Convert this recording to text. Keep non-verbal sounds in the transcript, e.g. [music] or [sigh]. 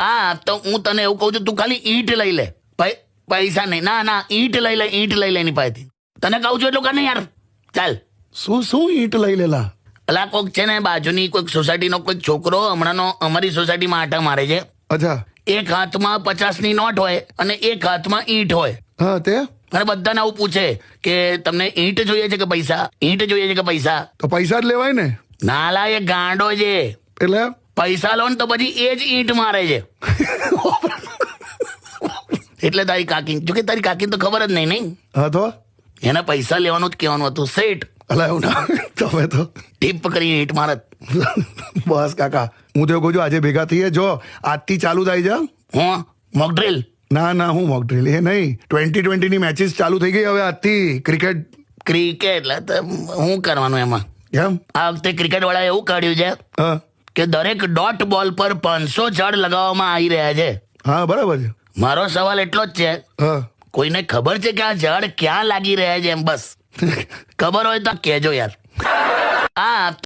હા તો હું તને એવું કહું છું તું ખાલી ઈંટ લઈ લે. પૈસા નહીં. ના ના ઈંટ લઈ લે ઈંટ લઈ લે એની પાસેથી. તને કહું છું એટલું કા ને યાર. ચાલ. શું શું ઈંટ લઈ લેલા? અલા કોક છે ને બાજુની કોઈક સોસાયટીનો કોઈક છોકરો હમણાંનો અમારી સોસાયટીમાં આટા મારે છે. અચ્છા. એક હાથમાં પચાસની નોટ હોય અને એક હાથમાં ઈંટ હોય. હા તે? અને બધાને આવું પૂછે કે તમને ઈંટ જોઈએ છે કે પૈસા? ઈંટ જોઈએ છે કે પૈસા? તો પૈસા જ લેવાય ને? નાલા એ ગાંડો છે. એટલે? પૈસા લો ને તો પછી એ જ ઈંટ મારે છે. એટલે તારી કાકી જોકે તારી કાકી તો ખબર જ નહીં નહીં? હા તો? એને પૈસા લેવાનું જ કહેવાનું હતું સેટ અલા એવું ના તમે તો ટીપ પકડી ઈંટ મારત બસ કાકા હું તો કહું છું આજે ભેગા થઈએ જો આજથી ચાલુ થાય છે હું? મોકડ્રીલ ના ના હું મોક ડ્રીલ એ નહીં. ટ્વેન્ટી ટ્વેન્ટીની મેચિસ ચાલુ થઈ ગઈ હવે આજથી ક્રિકેટ ક્રિકેટ એટલે તો શું કરવાનું એમાં? કેમ આ વખતે ક્રિકેટ વાળા એવું કાઢ્યું છે હા. કે દરેક ડોટ બોલ પર પાંચસો ઝાડ લગાવવામાં આવી રહ્યા છે. હા બરાબર છે. મારો સવાલ એટલો જ છે. કોઈને ખબર છે કે આ ઝાડ ક્યાં લાગી રહ્યા છે એમ? બસ. [laughs] ખબર હોય તો કહેજો યાર. હા